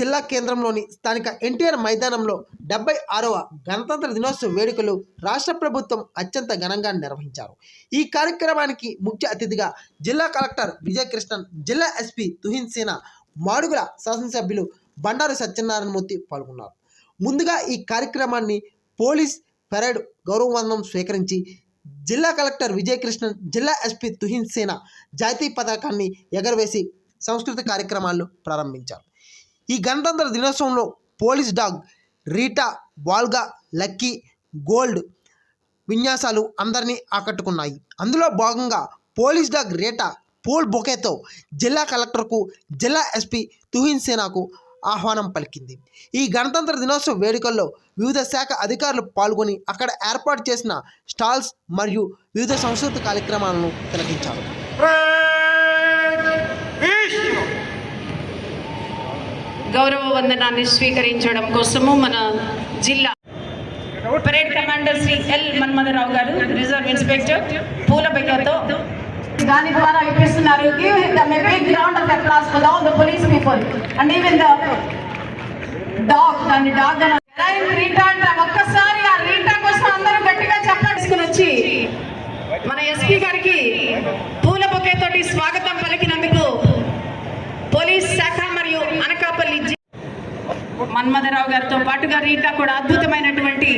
జిల్లా కేంద్రంలోని స్థానిక ఎన్టీఆర్ మైదానంలో డెబ్బై ఆరవ గణతంత్ర దినోత్సవ వేడుకలు రాష్ట్ర ప్రభుత్వం అత్యంత ఘనంగా నిర్వహించారు. ఈ కార్యక్రమానికి ముఖ్య అతిథిగా జిల్లా కలెక్టర్ విజయకృష్ణన్ జిల్లా ఎస్పీ తుహిన్ సేన మాడుగుల శాసనసభ్యులు బండారు సత్యనారాయణమూర్తి పాల్గొన్నారు. ముందుగా ఈ కార్యక్రమాన్ని పోలీస్ పెరేడ్ గౌరవవందనం స్వీకరించి జిల్లా కలెక్టర్ విజయకృష్ణన్ జిల్లా ఎస్పీ తుహిన్ సేన జాతీయ పతాకాన్ని ఎగరవేసి సంస్కృతి కార్యక్రమాలను ప్రారంభించారు. ఈ గణతంత్ర దినోత్సవంలో పోలీస్ డాగ్ రీటా వాల్గా లక్కీ గోల్డ్ విన్యాసాలు అందరినీ ఆకట్టుకున్నాయి. అందులో భాగంగా పోలీస్ డాగ్ రేటా పోల్ బొకేతో జిల్లా కలెక్టర్కు జిల్లా ఎస్పీ తుహిన్ సేనాకు ఆహ్వానం పలికింది. ఈ గణతంత్ర దినోత్సవ వేడుకల్లో వివిధ శాఖ అధికారులు పాల్గొని అక్కడ ఏర్పాటు చేసిన స్టాల్స్ మరియు వివిధ సంస్కృతి కార్యక్రమాలను తిలకించారు. గౌరవ వందనాన్ని స్వీకరించడం కోసము మన జిల్లా parade commander Shri L Manmatharao గారు రిజర్వ్ ఇన్స్పెక్టర్ పూల బెగ్గతో దాని ద్వారా ఇప్పిస్తున్నారు. Give them a big round of applause for all the police people and even the dog దాని డాగ్ రీటా అంటాం ఒక్కసారి ఆ రీటా కోసం అందరూ గట్టిగా చెప్పాల్సుకుని వచ్చి మన ఎస్పీ గారికి పూల బొకే తోటి స్వాగతం పలికినందుకు పోలీస్ శాఖ మరియు అనకాపల్లి జి- మన్మథరావు గారితో పాటుగా రీటా కూడా అద్భుతమైనటువంటి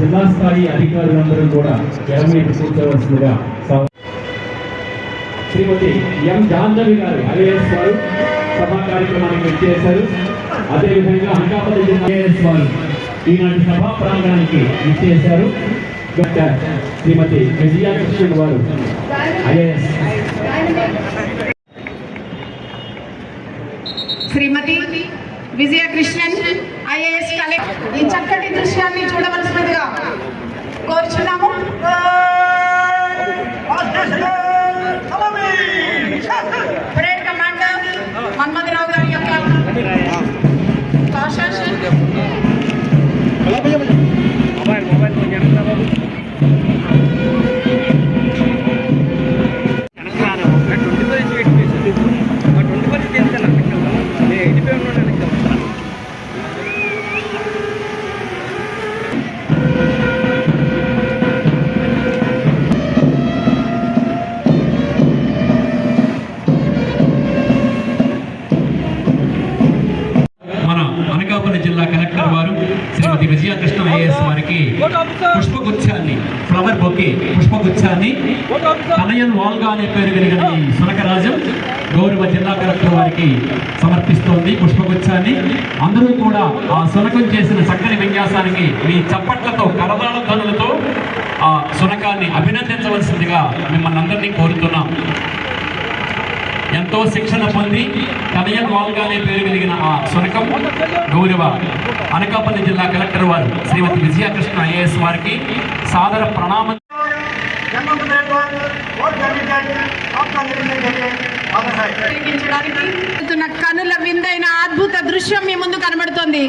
జిల్లా స్థాయి అధికారులందరూ కూడా మీద కూర్చోవలసిందిగా శ్రీమతి ఎం జాహ్నవి గారు ఐఏఎస్ వారు సభా కార్యక్రమానికి విచ్చేశారు. అదేవిధంగా అనకాపల్లి జిల్లా ఐఏఎస్ వారు ఈనాటి సభా ప్రాంగణానికి విచ్చేశారు. శ్రీమతి విజయకృష్ణన్ వారు IAS. Shrimati Vijayakrishnan IAS collector ఈ చక్కటి దృశ్యాన్ని చూడవలసినదిగా కోరుచున్నాము పరేడ్ అభినందించవలసిందిగా మిమ్మల్ని అందరినీ కోరుతున్నాం. ఎంతో శిక్షణ పొంది కనయన్ వాల్గా అనే పేరు కలిగిన ఆ సునకం గౌరవ అనకాపల్లి జిల్లా కలెక్టర్ వారు శ్రీమతి విజయకృష్ణ ఐఏఎస్ వారికి సాదర ప్రణామం. కనుల విందైన అద్భుత దృశ్యం మీ ముందు కనబడుతోంది.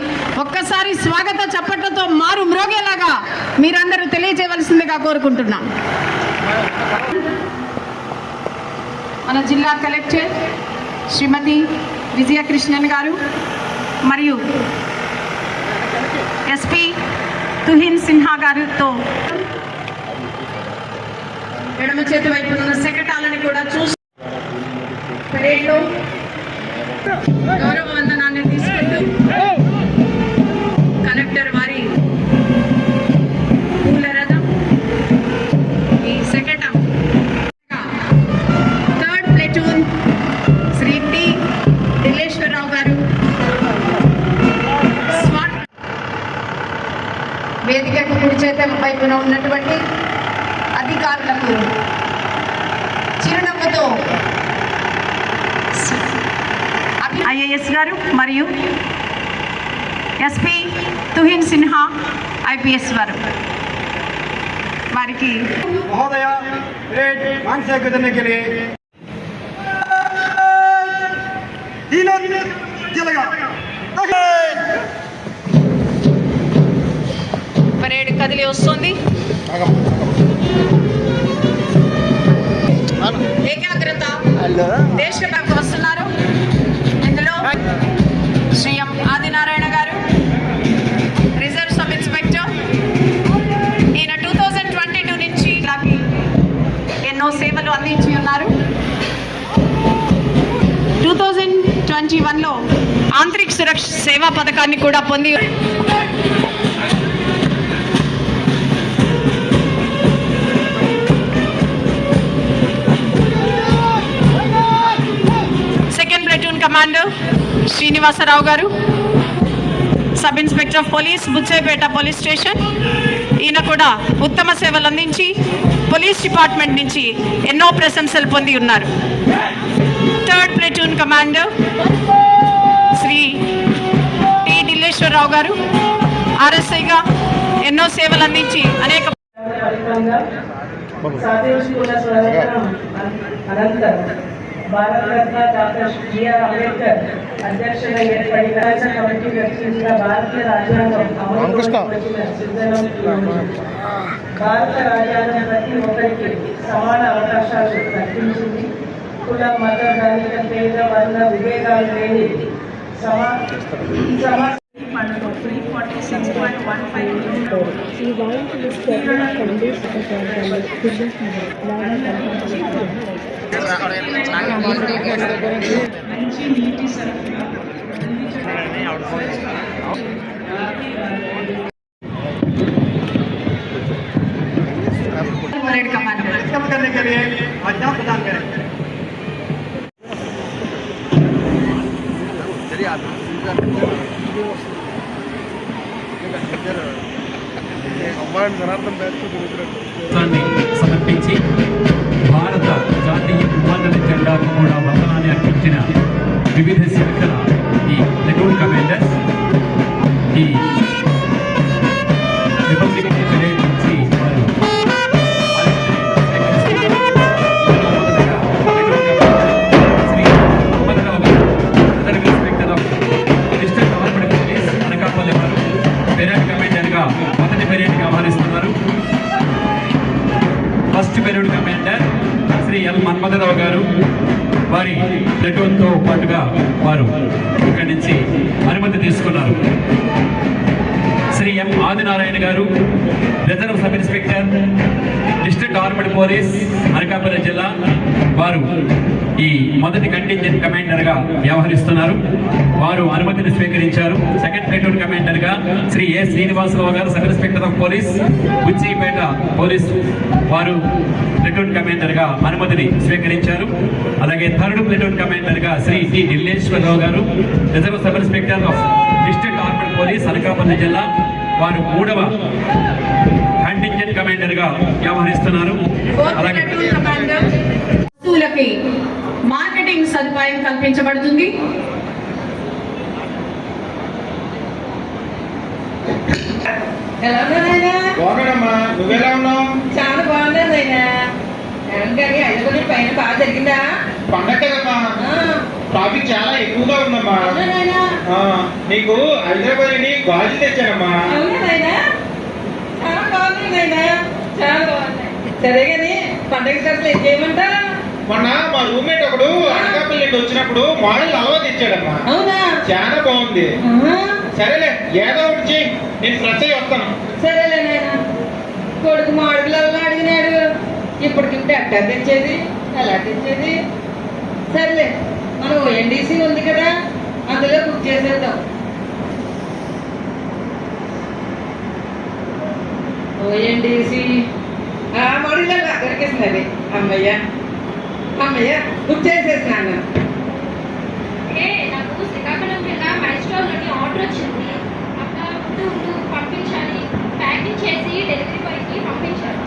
ఒక్కసారి స్వాగత చప్పట్లతో మారు మ్రోగేలాగా మీరందరూ తెలియజేయవలసిందిగా కోరుకుంటున్నాం. మన జిల్లా కలెక్టర్ శ్రీమతి విజయకృష్ణన్ గారు మరియు ఎస్పీ తుహిన్ సిన్హా గారితో ఎడమ చేతి వైపు ఉన్న శకటాలను కూడా చూసి పరేడ్లో. గారు మరియు ఎస్పీ తుహిన్ సిన్హా ఐపీఎస్ వారు. వారికి మహోదయ గ్రేట్ పరేడ్ కదిలి వస్తుంది. ఏకాగ్రత. దేశ వ్యాప్త సేవా పథకాన్ని కూడా పొంది సెకండ్ ప్లటూన్ కమాండర్ శ్రీనివాసరావు గారు sub inspector of police Buchchepeta police station. ఈయన కూడా ఉత్తమ సేవలు అందించి పోలీస్ డిపార్ట్మెంట్ నుంచి ఎన్నో ప్రశంసలు పొంది ఉన్నారు. Third platoon commander Shri T Dilleswararao గారు ఆర్ఎస్ఐగా ఎన్నో సేవలు అందించి అనేక భారతరత్న డాక్టర్ బిఆర్ అంబేద్కర్ ఏర్పడిన కమిటీ రచించిన భారతీయ రాజ్యాంగం భారత రాజ్యాంగం ప్రతి ఒక్కరికి సమాన అవకాశాలు కల్పించింది. కుల మత ధనిక పేద వర్ణ విభేదాలు లేని సమా ఈ సమా three forty six point one five ఈ వాయిస్ లిస్టర్ కండిషన్ మంచి నీటి సరఫరా పరేడ్ కమాండర్ उत्तम करने के लिए आज्ञा प्रदान करें దాన్ని సమర్పించి భారత జాతీయ ఉపాధి జెండాకు కూడా వందనాన్ని అర్పించిన వివిధ శాఖల ఈ డిస్ట్రిక్ట్ ఆర్మడ్ పోలీస్ అనకాపల్లి జిల్లా వారు ఈ మొదటి కంటింజెంట్ కమాండర్గా వ్యవహరిస్తున్నారు. వారు అనుమతిని స్వీకరించారు. సెకండ్ ప్లేటూన్ కమాండర్గా శ్రీ ఏ శ్రీనివాసరావు గారు sub inspector of police Buchchipeta police వారు ప్లేటూన్ కమాండర్గా అనుమతిని స్వీకరించారు. అలాగే థర్డ్ ప్లేటూన్ కమాండర్గా శ్రీ టి ఢిల్లేశ్వరరావు గారు reserve sub inspector of district armed police Anakapalli జిల్లా వారు మూడవ కంటింజెంట్ కమాండర్గా వ్యవహరిస్తున్నారు వస్తువులకి మార్కెటింగ్ సదుపాయం కల్పించబడుతుంది. చాలా ఐదుగురి పైన బాగా జరిగిందా? పండగ ట్రాఫిక్ చాలా ఎక్కువగా ఉందమ్మా. నీకు హైదరాబాద్ గాజు తెచ్చానమ్మా. బాగున్నానైనా చాలా బాగున్నాయి సరే కానీ పండగ ఏం మొన్న మా రూమ్మేట్ ఒకడు అనకాపల్లి నుండి వచ్చినప్పుడు మోడల్ అలవా తెచ్చాడమ్మా అవునా? చాలా బాగుంది. ఆహా, సరేలే ఏదో ఒకటి చెయ్యి. నేను ఫ్రెష్ అయ్యి వస్తాను. సరేలే నాయనా. కొడుకు మాడుగులలో అడిగినాడు. ఇప్పటికిప్పుడు ఎట్టా తెచ్చేది ఎలా తెచ్చేది. సర్లే మనం ఓఎన్డీసీ ఉంది కదా అందులో బుక్ చేసేద్దాం. ఓఎన్డీసీ ఆ మడుగులలో దొరికేసినది అమ్మయ్య. అమ్మయ్య బుక్ చేసేసినాను ఏ నాకు శ్రీకాకుళం కింద మై స్టోర్ నుండి ఆర్డర్ వచ్చింది. అక్కడ ఉంటూ ఉంటూ పంపించాలి. ప్యాకింగ్ చేసి డెలివరీ బాయ్కి పంపించాలి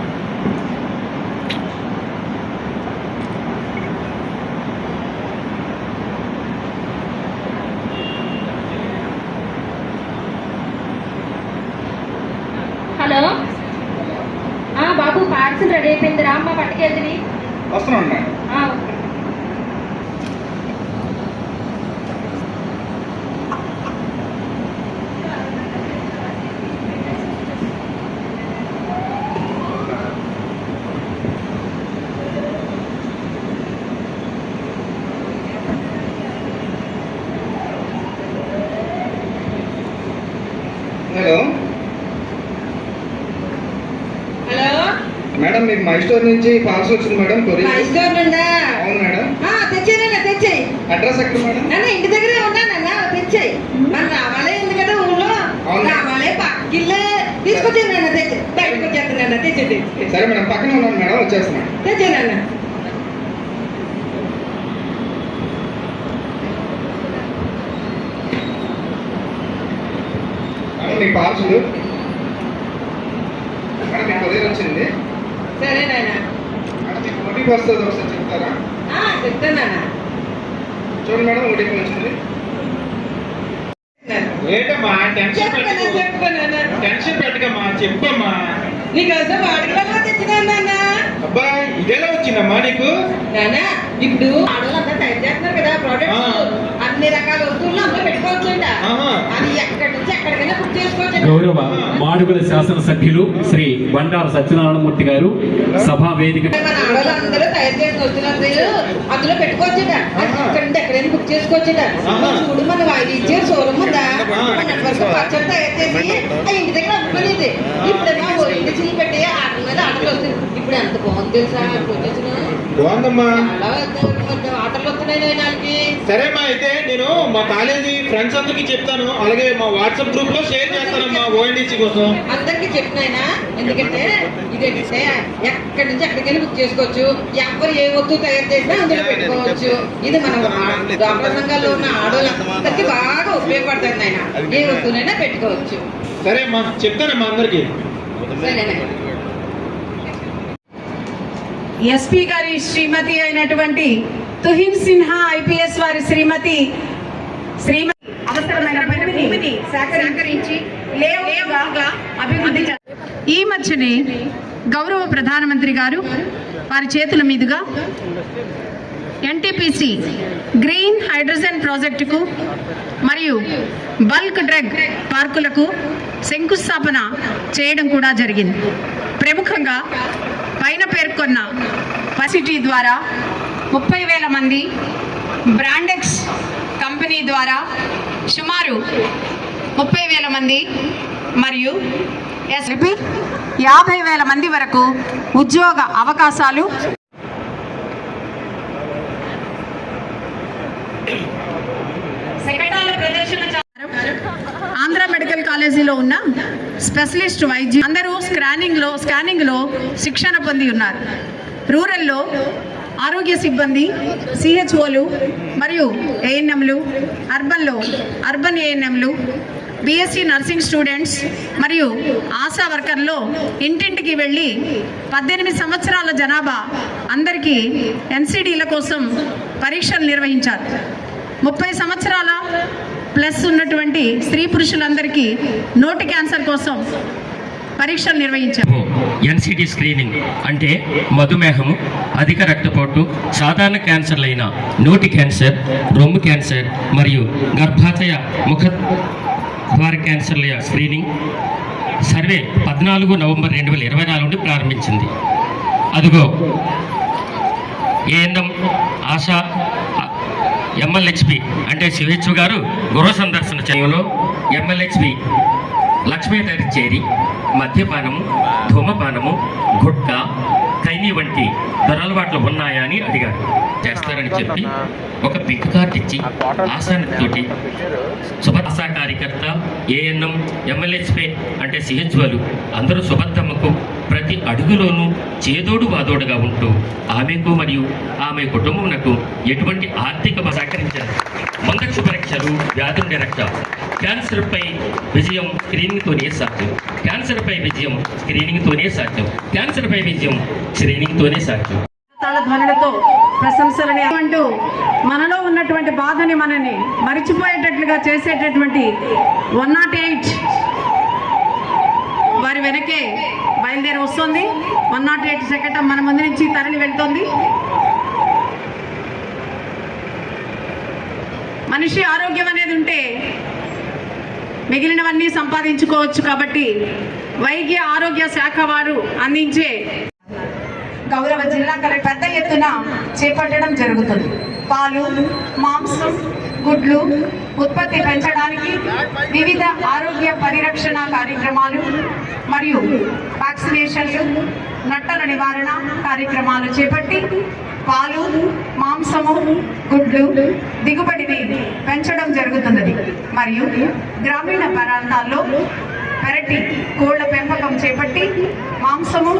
హలో ఆ, బాబు పార్సల్ రెడీ అయిపోయింది రా అమ్మ పట్టుకెళ్ళి వస్తున్నాను okay hello hello my store నుంచి పార్సల్ వచ్చింది మేడం కొరియర్. స్టోర్ నుండా? అవును మేడం. తెచ్చేనా తెచ్చేయి అడ్రస్ ఎక్కడ మేడం? నాన్న ఇంటి దగ్గరే ఉన్నానన్న తెచ్చాయి. మరి రావాలే ఉంది కదా ఊళ్ళో? అవును. రావాలే పక్కిల్లే తీసుకొచ్చాను నాన్న తెచ్చి. బయటకు వచ్చేస్తున్నాను తెచ్చి తెచ్చి. సరే మేడం పక్కన ఉన్నాను మేడం వచ్చేస్తున్నాను తెచ్చానన్న మీ పార్సల్ మేడం మీకు కొరియర్ వచ్చింది సరే నాన్న ఓటీపీ వస్తుంది ఒకసారి చెప్తారా? ఆ, చెప్తానన్న చూడండి మేడం ఓటీపీ వచ్చింది ఏంటమ్మా టెన్షన్ పెట్టుకో. చెప్పుకోనా టెన్షన్ పెట్టకమ్మా చెప్పమ్మా. నీకోసం వాడుకలో తెచ్చినాను నాన్న. అబ్బా ఇదేలా వచ్చిందమ్మా నీకు? నాన్న ఇప్పుడు ఆడవాళ్ళంతా తయారు చేస్తున్నారు కదా ప్రోడక్ట్స్ ఆ. అన్ని రకాల వస్తువులు అందులో పెట్టుకోవచ్చు అంట ఆహా. అది ఎక్కడి నుంచి ఎక్కడికైనా బుక్ చేసుకోవచ్చు? గౌరవ మాడుగుల శాసనసభ్యులు శ్రీ బండారు సత్యనారాయణమూర్తి గారు సభా వేదిక మన ఆడవాళ్ళందరూ తయారు చేసిన వస్తువులందరూ అందులో పెట్టుకోవచ్చుట. నుంచి ఎక్కడైనా బుక్ చేసుకోవచ్చుట. చూడు మన వాయిదా ఇచ్చే సూరం ఉందా వరకు పచ్చడి తయారు చేసి ఆ ఇంటి దగ్గర అమ్ముకునేది. ఇప్పుడేమో ఓ ఇంటి చిల్లు పెట్టి ఆటల మీద ఆటలు వస్తుంది ఇప్పుడు ఎంత బాగుంది తెలుసా? వచ్చిన బాగుందమ్మా. ఆటలు వస్తున్నాయి సరేమ్మా అయితే నేను మా కాలేజీ ఫ్రెండ్స్ అందరికి చెప్తాను. అలాగే మా వాట్సాప్ గ్రూప్లో షేర్ చేస్తానమ్మా ఓఎన్డీసీ కోసం. అందరికి చెప్పినాయినా? ఎందుకంటే ఇదేంటంటే ఎక్కడి నుంచి ఎక్కడికైనా బుక్ చేసుకోవచ్చు? ఎవరు ఏ వస్తువు తయారు చేసినా అందులో పెట్టుకోవచ్చు. ఇది మన సంఘాల్లో ఉన్న ఆడవాళ్ళందరికీ బాగా ఉపయోగపడుతుంది ఆయన. ఏ వస్తువునైనా పెట్టుకోవచ్చు. సరే చెప్తానమ్మా అందరికి. ఎస్పీ గారి శ్రీమతి అయినటువంటి తుహిన్ సిన్హా ఐపీఎస్ వారి శ్రీమతి శ్రీమతి అవసరమైన లేవుగా అభివృద్ధి ఈ మధ్యనే గౌరవ ప్రధానమంత్రి గారు వారి చేతుల మీదుగా ఎన్టీపీసీ గ్రీన్ హైడ్రోజన్ ప్రాజెక్టుకు మరియు బల్క్ డ్రగ్ పార్కులకు శంకుస్థాపన చేయడం కూడా జరిగింది. ప్రముఖంగా పైన పేర్కొన్న ఫసిటీ ద్వారా ముప్పై వేల మంది బ్రాండెక్స్ కంపెనీ ద్వారా సుమారు ముప్పై వేల మంది మరియు ఎస్పి యాభై వేల మంది వరకు ఉద్యోగ అవకాశాలు సెక్రటాల ప్రదర్శన చేశారు. ఆంధ్ర మెడికల్ కాలేజీలో ఉన్న స్పెషలిస్ట్ వైద్యు అందరూ స్కానింగ్లో లో స్కానింగ్లో శిక్షణ పొంది ఉన్నారు. రూరల్లో ఆరోగ్య సిబ్బంది సిహెచ్ఓలు మరియు ఏఎన్ఎంలు అర్బన్లో అర్బన్ ఏఎన్ఎంలు బీఎస్సీ నర్సింగ్ స్టూడెంట్స్ మరియు ఆశా వర్కర్లో ఇంటింటికి వెళ్ళి పద్దెనిమిది సంవత్సరాల జనాభా అందరికీ ఎన్సిడీల కోసం పరీక్షలు నిర్వహించారు. ముప్పై సంవత్సరాల ప్లస్ ఉన్నటువంటి స్త్రీ పురుషులందరికీ నోటి క్యాన్సర్ కోసం పరీక్షలు నిర్వహించారు. ఎన్సిటీ స్క్రీనింగ్ అంటే మధుమేహము అధిక రక్తపోటు సాధారణ క్యాన్సర్లైన నోటి క్యాన్సర్ రొమ్ము క్యాన్సర్ మరియు గర్భాశయ ముఖ ద్వార క్యాన్సర్ల స్క్రీనింగ్ సర్వే పద్నాలుగు నవంబర్ రెండు వేల ఇరవై నాలుగు నుండి ప్రారంభించింది. అదుగో ఏఎన్ఎం ఆశా ఎంఎల్హెచ్పి అంటే సిహెచ్ గారు గృహ సందర్శన చేయలో ఎంఎల్హెచ్పి లక్ష్మీ దగ్గర చేరి మద్యపానము ధూమపానము గుట్కా ఖైనీ వంటి దురలవాట్లు ఉన్నాయా అని అడిగారు. చేస్తారని చెప్పి ఒక పిక్ కార్డ్ ఇచ్చి ఆసానతోటి సుభద్సా కార్యకర్త ఏఎన్ఎం ఎమ్మెల్యేస్పే అంటే సిహెచ్ఓలు అందరూ సుభద్రమ్మకు ప్రతి అడుగులోనూ చేదోడు వాదోడుగా ఉంటూ ఆమెకు మరియు ఆమె కుటుంబమునకు ఎటువంటి ఆర్థిక సహకరించారు మొదటి పరీక్షలు వ్యాధుల నిరక్ష క్యాన్సర్పై విజయం స్క్రీనింగ్తోనే సాధ్యం. క్యాన్సర్పై విజయం స్క్రీనింగ్తోనే సాధ్యం. క్యాన్సర్పై విజయం స్క్రీనింగ్తోనే సాధ్యం. ధ్వనులతో ప్రశంసలని అంటూ మనలో ఉన్నటువంటి బాధని మనని మరిచిపోయేటట్లుగా చేసేటటువంటి వన్ నాట్ ఎయిట్ వారి వెనకే బయలుదేరి వస్తుంది. వన్ నాట్ ఎయిట్ సెకండ్ మన ముందు నుంచి తరలి వెళ్తుంది. మనిషి ఆరోగ్యం అనేది ఉంటే మిగిలినవన్నీ సంపాదించుకోవచ్చు కాబట్టి వైద్య ఆరోగ్య శాఖ వారు అందించే గౌరవ జిల్లా కలెక్టర్ పెద్ద ఎత్తున చేపట్టడం జరుగుతుంది. పాలు మాంసం గుడ్లు ఉత్పత్తి పెంచడానికి వివిధ ఆరోగ్య పరిరక్షణ కార్యక్రమాలు మరియు వ్యాక్సినేషన్లు నట్టల నివారణ కార్యక్రమాలు చేపట్టి పాలు మాంసము గుడ్లు దిగుబడిని పెంచడం జరుగుతున్నది. మరియు గ్రామీణ ప్రాంతాల్లో పెరటి కోళ్ళ పెంపకం చేపట్టి మాంసము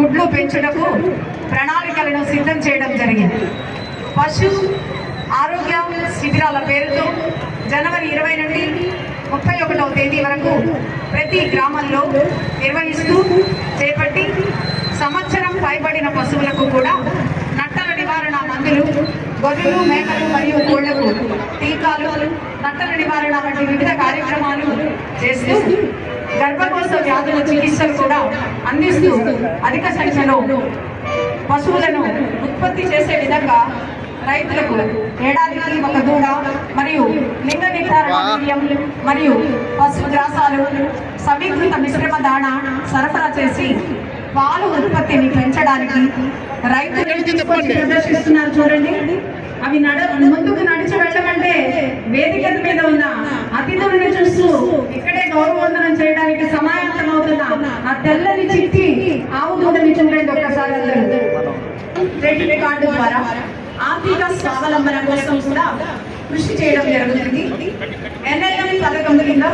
గుడ్లు పెంచుటకు ప్రణాళికలను సిద్ధం చేయడం జరిగింది. పశు ఆరోగ్య శిబిరాల పేరుతో జనవరి ఇరవై నుండి ముప్పై ఒకటవ తేదీ వరకు ప్రతి గ్రామంలో నిర్వహిస్తూ చేపట్టి సంవత్సరం పైబడిన పశువులకు కూడా నట్టల నివారణ మందులు గొర్రెలు మేకలు మరియు కోళ్ళకు టీకాలు నట్టల నివారణ వంటి వివిధ కార్యక్రమాలు చేస్తూ గర్భకోశ వ్యాధుల చికిత్సలు కూడా అందిస్తూ అధిక సంఖ్యలో పశువులను ఉత్పత్తి చేసే విధంగా రైతులకు ఏడాదికి ఒక దూడ మరియు లింగ నిర్ధారణ బియ్యం మరియు పశు గ్రాసాలు సమీకృత మిశ్రమ దాణ సరఫరా చేసి పాలు ఉత్పత్తిని పెంచడానికి రైతులు ప్రదర్శిస్తున్నారు చూడండి. అవి నడ ముందుకు నడిచి వెళ్ళమంటే వేదిక మీద ఉన్న అతిథులను చూస్తూ ఇక్కడే గౌరవవందనం చేయడానికి సమాయత్తం అవుతున్న ఆ తెల్లని చిట్టి ఆవు దూడని చూడండి ఒక్కసారి క్రెడిట్ కార్డు ద్వారా. ఆర్థిక స్వావలంబన కోసం కూడా కృషి చేయడం జరుగుతుంది. ఎన్ఐఎం పథకం కింద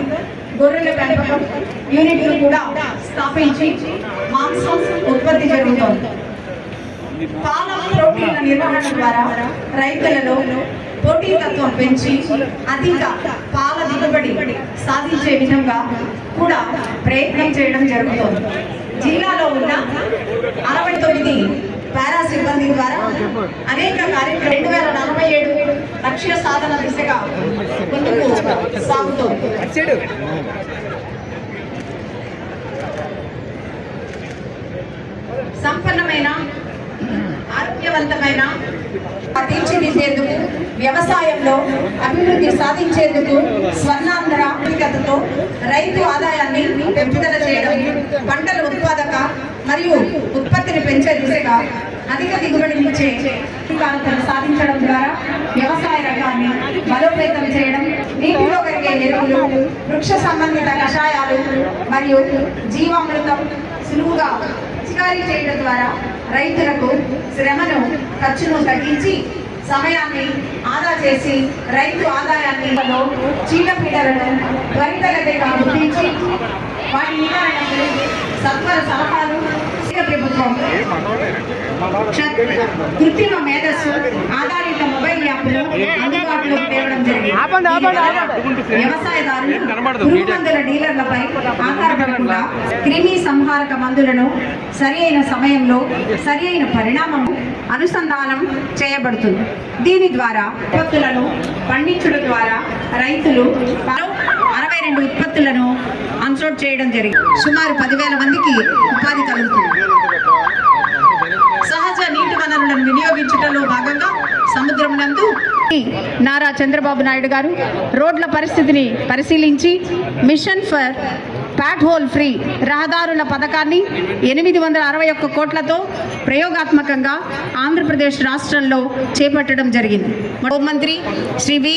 గొర్రెల పెంపకం యూనిట్లు కూడా స్థాపించి మాంసం ఉత్పత్తి జరుగుతోంది. పాల ప్రోటీన్ల నిర్వహణ ద్వారా రైతులలో పోటీతత్వం పెంచి అధిక పాల దిగుబడి సాధించే విధంగా కూడా ప్రయత్నం చేయడం జరుగుతోంది. జిల్లాలో ఉన్న అరవై తొమ్మిది పారా సిబ్బంది ద్వారా అనేక కార్యక్రమాలు రెండు వేల నలభై ఏడు లక్ష్య సాధన దిశగా ముందుకు సాగుతోంది. సంపన్నమైన ఆరోగ్యవంతమైన తీర్చిదిద్దేందుకు వ్యవసాయంలో అభివృద్ధి సాధించేందుకు స్వర్ణాంధ్ర ఆర్థికతతో రైతు ఆదాయాన్ని పెంపుదల చేయడం పంటల ఉత్పాదక మరియు ఉత్పత్తిని పెంచే దిశగా అధిక దిగుబడినిచ్చే కాలతను సాధించడం ద్వారా వ్యవసాయ రంగాన్ని బలోపేతం చేయడం నీటిలో కరిగే ఎరువులు వృక్ష సంబంధిత కషాయాలు మరియు జీవామృతం సులువుగా పిచికారీ చేయడం ద్వారా రైతులకు శ్రమను ఖర్చును తగ్గించి సమయాన్ని ఆదా చేసి రైతు ఆదాయాన్ని చీడపీడలను త్వరితగతిగా గుర్తించి వాటి నివారణకు సత్వర సలహాలు కేంద్ర ప్రభుత్వం. కృత్రిమ మేధస్సు ఆధారిత మొబైల్ యాప్లు అందుబాటులోకి తేవడం జరిగింది. వ్యవసాయదారులు పురుగు మందుల డీలర్లపై ఆధారపడకుండా క్రిమి సంహారక మందులను సరి అయిన సమయంలో సరి అయిన పరిణామం అనుసంధానం చేయబడుతుంది. దీని ద్వారా ఉత్పత్తులను పండించడం ద్వారా రైతులు అరవై రెండు ఉత్పత్తులను అన్సోట్ చేయడం జరిగింది. సుమారు పదివేల మందికి ఉపాధి కలుగుతుంది. పర్యటనలో భాగంగా సముద్రం నందు నారా చంద్రబాబు నాయుడు గారు రోడ్ల పరిస్థితిని పరిశీలించి mission for pothole free రహదారుల పథకాన్ని ఎనిమిది వందల అరవై ఒక్క కోట్లతో ప్రయోగాత్మకంగా ఆంధ్రప్రదేశ్ రాష్ట్రంలో చేపట్టడం జరిగింది. హోంమంత్రి శ్రీ వి.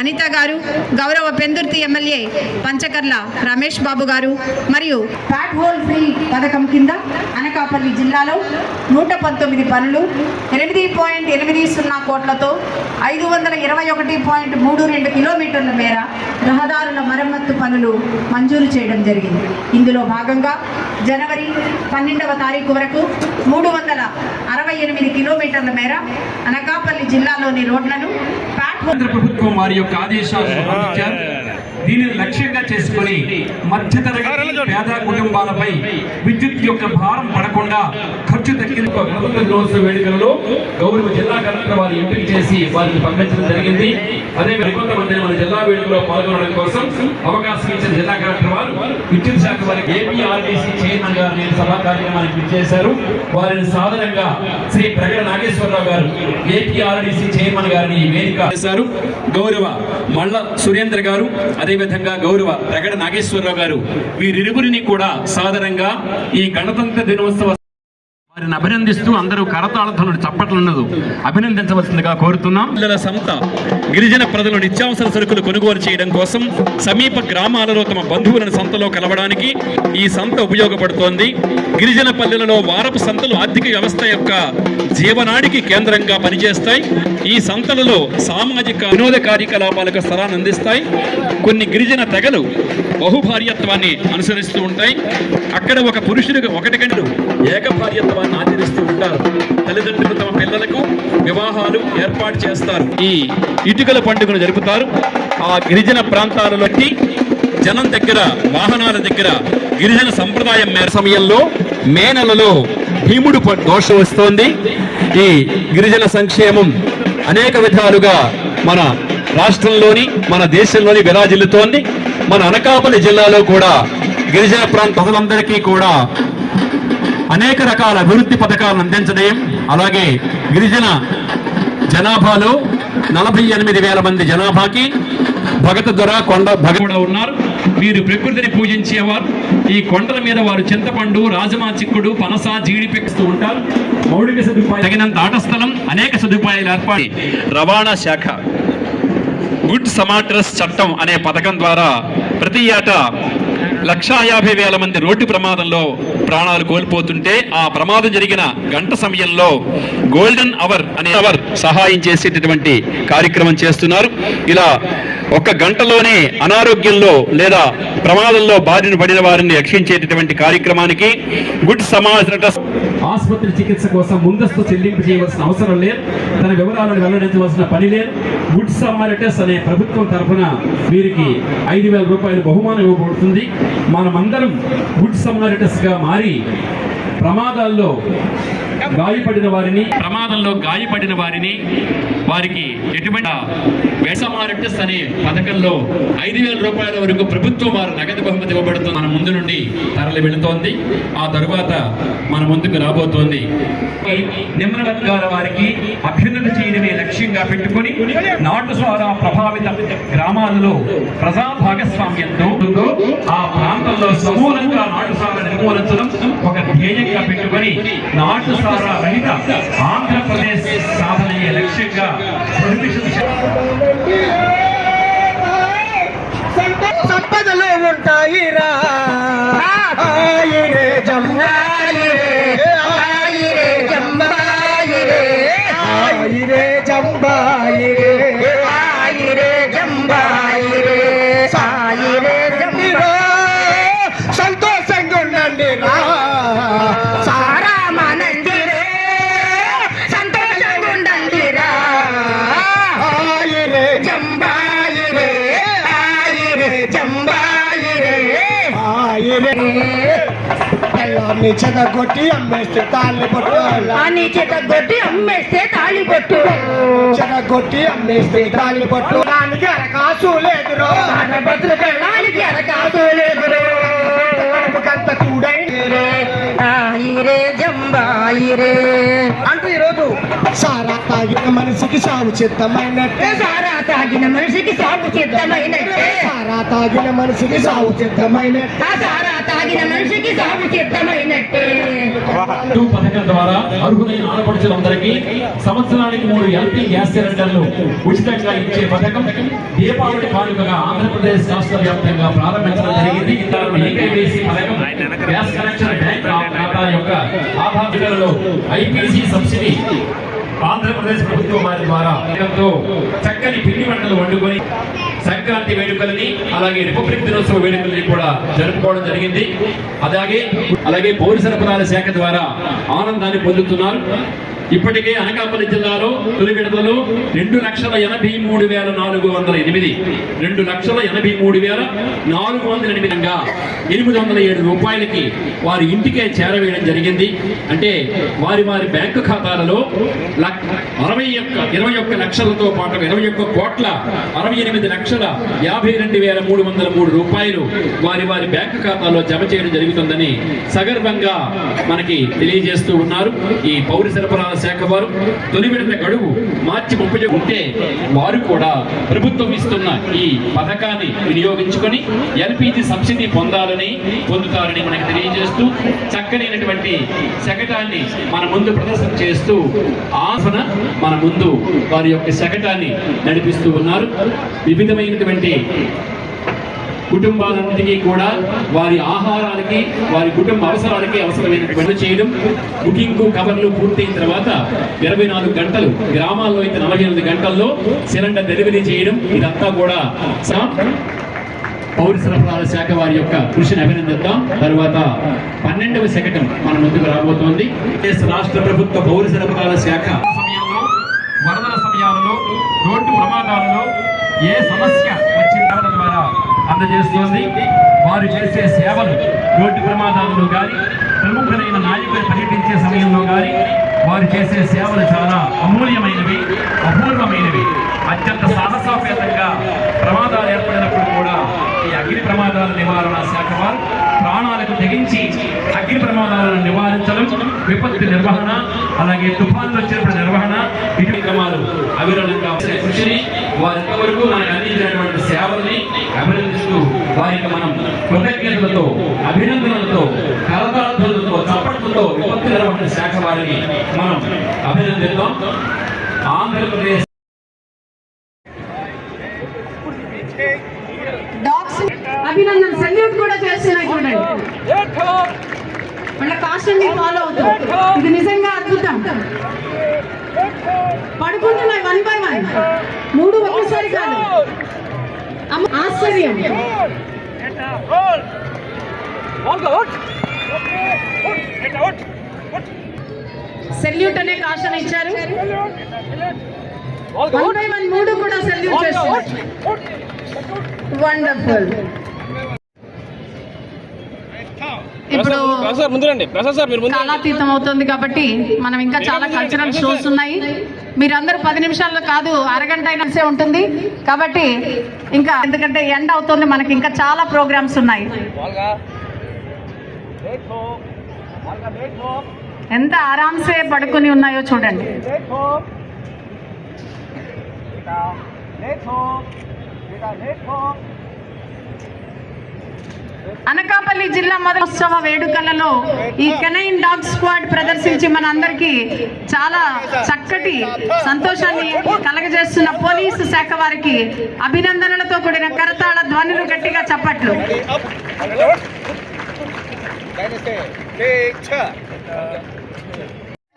అనిత గారు గౌరవ పెందుర్తి ఎమ్మెల్యే పంచకర్ల రమేష్ బాబు గారు మరియు ప్యాట్ హోల్ ఫ్రీ పథకం కింద అనకాపల్లి జిల్లాలో నూట పంతొమ్మిది పనులు ఎనిమిది పాయింట్ ఎనిమిది సున్నా కోట్లతో ఐదు వందల ఇరవై ఒకటి పాయింట్ మూడు రెండు కిలోమీటర్ల మేర రహదారుల మరమ్మత్తు పనులు మంజూరు చేయడం జరిగింది. ఇందులో భాగంగా జనవరి పన్నెండవ తారీఖు వరకు మూడు వందల అరవై ఎనిమిది కిలోమీటర్ల మేర అనకాపల్లి జిల్లాలోని రోడ్లను కేంద్ర ప్రభుత్వం వారి యొక్క అందించారు దీనిని లక్ష్యంగా చేసుకుని మధ్యతరగతి పేద కుటుంబాలపై విద్యుత్ యొక్క భారం పడకుండా ఖర్చు తగ్గిన గణతంత్ర వేడుకలలో గౌరవ జిల్లా కలెక్టర్ వారి ఎంపిక చేసి వారిని పంపించడం జరిగింది. అదే మరికొంతమంది మన జిల్లా వేడుకలో పాల్గొనడం కోసం అవకాశం ఇచ్చిన జిల్లా కలెక్టర్ వారు విద్యుత్ శాఖ వారికి ఏపీఆర్టీసీ చైర్మన్ గారు నేను సభా కార్యక్రమానికి పిలిచేశారు వారిని సాధారణంగా శ్రీ ప్రగడ నాగేశ్వరరావు గారు ఏపీఆర్డీసీ చైర్మన్ గారిని వేదిక చేశారు. గౌరవ మల్ల సురేంద్ర గారు అదేవిధంగా గౌరవ ప్రగడ నాగేశ్వరరావు గారు వీరిరువురిని కూడా సాధారణంగా ఈ గణతంత్ర దినోత్సవ వారిని అభినందిస్తూ అందరూ కరతాళతలను చప్పట్లున్నదు అభినందించవలసిందిగా కోరుతున్నాం. పిల్లల సంత గిరిజన ప్రజలు నిత్యావసర సరుకులు కొనుగోలు చేయడం కోసం సమీప గ్రామాలలో తమ బంధువులను సంతలో కలవడానికి ఈ సంత ఉపయోగపడుతోంది. గిరిజన పల్లెలలో వారపు సంతలు ఆర్థిక వ్యవస్థ యొక్క జీవనాడికి కేంద్రంగా పనిచేస్తాయి. ఈ సంతలలో సామాజిక వినోద కార్యకలాపాలకు స్థలాన్ని అందిస్తాయి. కొన్ని గిరిజన తెగలు బహుభార్యత్వాన్ని అనుసరిస్తూ ఉంటాయి. అక్కడ ఒక పురుషుడికి ఒకటి గంటలు ఏకభార్యత్వాన్ని ఆచరిస్తూ ఉంటారు. తల్లిదండ్రులు తమ పిల్లలకు వివాహాలు ఏర్పాటు చేస్తారు. ఈ ఇటుకల పండుగను జరుపుతారు. ఆ గిరిజన ప్రాంతాలలోకి జనం దగ్గర వాహనాల దగ్గర గిరిజన సంప్రదాయం మేర సమయంలో మే నెలలో భీముడు ప- దోషం వస్తోంది. ఈ గిరిజన సంక్షేమం అనేక విధాలుగా మన రాష్ట్రంలోని మన దేశంలోని విరాజిల్లుతోంది. మన అనకాపల్లి జిల్లాలో కూడా గిరిజన ప్రాంత ప్రజలందరికీ కూడా అనేక రకాల అభివృద్ధి పథకాలను అందించడం. అలాగే గిరిజన జనాభాలో నలభై ఎనిమిది వేల మంది జనాభాకి భగత దొర కొండ భగవడ ఉన్నారు. వీరు ప్రకృతిని పూజించేవారు. ఈ కొండల మీద వారు చింతపండు రాజమా చిక్కుడు పనస జీడిపెక్కుతూ ఉంటారు. మౌలిక సదుపాయం తగినంత ఆట స్థలం అనేక సదుపాయాలు ఏర్పాటు. రవాణా శాఖ గుడ్ సమాట్రస్ చట్టం అనే పథకం ద్వారా ప్రతి ఏటా లక్షా యాభై వేల మంది రోడ్డు ప్రమాదంలో ప్రాణాలు కోల్పోతుంటే ఆ ప్రమాదం జరిగిన గంట సమయంలో గోల్డెన్ అవర్ అనే అవర్ సహాయం చేసేటటువంటి కార్యక్రమం చేస్తున్నారు. ఇలా ఒక గంటలోనే అనారోగ్యంలో లేదా ప్రమాదంలో బారిన పడిన వారిని రక్షించేటటువంటి కార్యక్రమానికి గుడ్ సమాజ్ ఆసుపత్రి చికిత్స కోసం ముందస్తు చెల్లింపు చేయవలసిన అవసరం లేదు. తన వివరాలను వెల్లడించవలసిన పని లేదు. గుడ్ సమారిటస్ అనే ప్రభుత్వం తరఫున వీరికి ఐదు వేల రూపాయలు బహుమానం ఇవ్వబడుతుంది. మనమందరం గుడ్ సమారిటస్గా మారి ప్రమాదాల్లో గాయపడిన వారిని ప్రమాదంలో గాయపడిన వారిని వారికి ఎటువంటి వేసమారిటస్ అనే పథకంలో ఐదు వేల రూపాయల వరకు ప్రభుత్వం వారు నగదు బహుమతి ఇవ్వబడుతుంది. మన ముందు నుండి తరలి వెళుతోంది. ఆ తరువాత మన ముందుకు రాబోతోంది. నిమ్న వర్గాల వారికి అభ్యున్నతి చేయడమే లక్ష్యంగా పెట్టుకొని నాటు ద్వారా ప్రభావిత గ్రామాలలో ప్రజా భాగస్వామ్యంతో ఆ ప్రాంతంలో సమూలంగా నాటు సారా నిర్మూలించడం ఒక ధ్యేయంగా పెట్టుకొని నాటు సారా రహిత ఆంధ్రప్రదేశ్ సాధనయ్యే లక్ష్యంగా ప్రొహిబిషన్ సంపదలు ఉంటాయిరా. ఆయిరే పిల్లాన్ని చెదగొట్టి అమ్మేస్తే తాళి పట్టు అని చెతగొట్టి అమ్మేస్తే తాళి పట్టు చెదగొట్టి అమ్మేస్తే తాళి పట్టు దానికి అరకాసు లేదురో బతుకెళ్ళడానికి అరకాసు లేదురో కంత కూడై ఆయిరే జంబాయిరే అంటూ ఈరోజు సారా తాగిన మనిషికి సాగు చిత్తమైనట్టే. సారా తాగిన మనిషికి సాగు సిద్ధమైనట్టే సారా తాగిన మనిషికి సాగు చిత్తమైనట్టే. సారా తాగిన మనిషికి సాగు సిద్ధమైనట్టే టూ పథకం ద్వారా అర్హులైన ఆడపడుచులందరికీ సంవత్సరానికి మూడు ఎల్పీ గ్యాస్ సిలిండర్లు ఉచితంగా ఇచ్చే పథకం దీపావళి కానుకగా ఆంధ్రప్రదేశ్ రాష్ట్ర వ్యాప్తంగా ప్రారంభించడం జరిగింది. ఇంతలో ఏకైవేసి పథకం గ్యాస్ కనెక్షన్ బ్యాంక్ ఖాతా యొక్క ఐపీసీ సబ్సిడీ ఆంధ్రప్రదేశ్ ప్రభుత్వం వారి ద్వారా చక్కని పిండి వంటలు వండుకొని సంక్రాంతి వేడుకలని అలాగే రిపబ్లిక్ దినోత్సవ వేడుకలని కూడా జరుపుకోవడం జరిగింది. అలాగే అలాగే పౌర సరఫరాల శాఖ ద్వారా ఆనందాన్ని పొందుతున్నారు. ఇప్పటికే అనకాపల్లి జిల్లాలో తొలి విడతలో రెండు లక్షల ఎనభై మూడు వేల నాలుగు వందల ఎనిమిది. రెండు లక్షల ఎనభై మూడు వేల నాలుగు వందల ఎనిమిదిగా ఎనిమిది వందల ఏడు రూపాయలకి వారి ఇంటికే చేరవేయడం జరిగింది. అంటే వారి వారి బ్యాంకు ఖాతాలలో అరవై ఒక్క ఇరవై ఒక్క లక్షలతో పాటు ఇరవై ఒక్క కోట్ల అరవై ఎనిమిది లక్షల యాభై రెండు వేల మూడు వందల మూడు రూపాయలు వారి వారి బ్యాంకు ఖాతాలో జమ చేయడం జరుగుతుందని సగర్వంగా మనకి తెలియజేస్తూ ఉన్నారు. ఈ పౌర సరఫరాల శాఖ వారు తొలి విడత గడువు మార్చి ముప్పై ఉంటే వారు కూడా ప్రభుత్వం ఇస్తున్న ఈ పథకాన్ని వినియోగించుకొని ఎల్పిజి సబ్సిడీ పొందాలని పొందుతారని మనకు తెలియజేస్తూ చక్కనైనటువంటి శకటాన్ని మన ముందు ప్రదర్శన చేస్తూ ఆసన మన ముందు వారి యొక్క శకటాన్ని నడిపిస్తూ ఉన్నారు. వివిధమైనటువంటి కుటుంబాలన్నిటికీ కూడా వారి ఆహారానికి వారి కుటుంబ అవసరాలకి అవసరమైనటువంటి చేయడం బుకింగ్ కవర్లు పూర్తయిన తర్వాత ఇరవై నాలుగు గంటలు గ్రామాల్లో అయితే నలభై ఎనిమిది గంటల్లో సిలిండర్ డెలివరీ చేయడం ఇదంతా కూడా సా- పౌర సరఫరాల శాఖ వారి యొక్క కృషిని అభినందిద్దాం. తర్వాత పన్నెండవ శకటం మన ముందుకు రాబోతోంది. రాష్ట్ర ప్రభుత్వ పౌర సరఫరాల శాఖ సమయంలో వరదల సమయాలలో రోడ్డు ప్రమాదాలలో ఏ సమస్య అందజేస్తోంది. వారు చేసే సేవలు రోడ్డు ప్రమాదాలలో కానీ ప్రముఖులైన నాయకులు పర్యటించే సమయంలో కానీ వారు చేసే సేవలు చాలా అమూల్యమైనవి అపూర్వమైనవి. అత్యంత సాహసోపేతంగా ప్రమాదాలు ఏర్పడినప్పుడు కూడా ఈ అగ్ని ప్రమాదాల నివారణ శాఖ వారు ప్రాణాలకు తెగించి అగ్ని ప్రమాదాలను నివారించడం విపత్తు నిర్వహణ అలాగే తుఫాన్లు వచ్చినప్పుడు నిర్వహణ ఇటు క్రమాలు అవిరళంగా కృషిని వారి వరకు మనకు అందించినటువంటి సేవల్ని అభినందిస్తూ వారికి మనం కృతజ్ఞతలతో అభినందనలతో కరతార్థులతో చప్పట్లతో విపత్తు నిర్వహణ శాఖ వారిని మనం అభినందిద్దాం. ఆంధ్రప్రదేశ్ డాగ్స్ అభినందన సెల్యూట్ కూడా చేస్తున్నాయి చూడండి వాళ్ళ ఫాలో అవుతాం. ఇది నిజంగా అద్భుతం. పడుకుంటున్నాయి వన్ బై వన్. మూడు ఒక్కసారి కాదు. ఆశ్చర్యం. సెల్యూట్ అనే కాషన్ ఇచ్చారు. వన్ బై వన్ మూడు కూడా సెల్యూట్ చేస్తారు వండర్ఫుల్. ఇప్పుడు కాలాతీతం అవుతుంది కాబట్టి మనం ఇంకా చాలా కల్చరల్ షోస్ ఉన్నాయి. మీరందరూ పది నిమిషాల్లో కాదు అరగంట అయినా ఉంటుంది. కాబట్టి ఇంకా ఎందుకంటే ఎండ్ అవుతుంది మనకి ఇంకా చాలా ప్రోగ్రామ్స్ ఉన్నాయి. ఎంత ఆరాంసే పడుకొని ఉన్నాయో చూడండి. అనకాపల్లి జిల్లా మొదలోత్సవ వేడుకలలో ఈ కెనైన్ డాగ్ స్క్వాడ్ ప్రదర్శించి మన అందరికీ చాలా చక్కటి సంతోషాన్ని కలగజేస్తున్న పోలీసు శాఖ వారికి అభినందనలతో కూడిన కరతాళ ధ్వనులు గట్టిగా చప్పట్లు.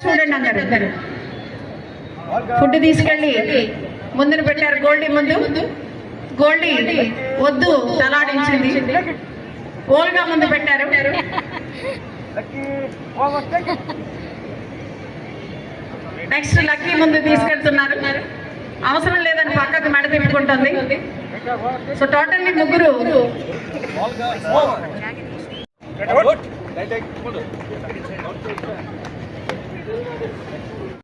చూడండి అందరు. ఫుడ్ తీసుకెళ్ళి ముందున పెట్టారు. గోల్డీ ముందు. గోల్డీ వద్దు తలాడించింది. ఓల్గా ముందు పెట్టారు. నెక్స్ట్ లక్కీ ముందు తీసుకెళ్తున్నారు. అవసరం లేదని పక్కకు మెడ తిప్పుకుంటుంది. సో టోటల్లీ ముగ్గురు.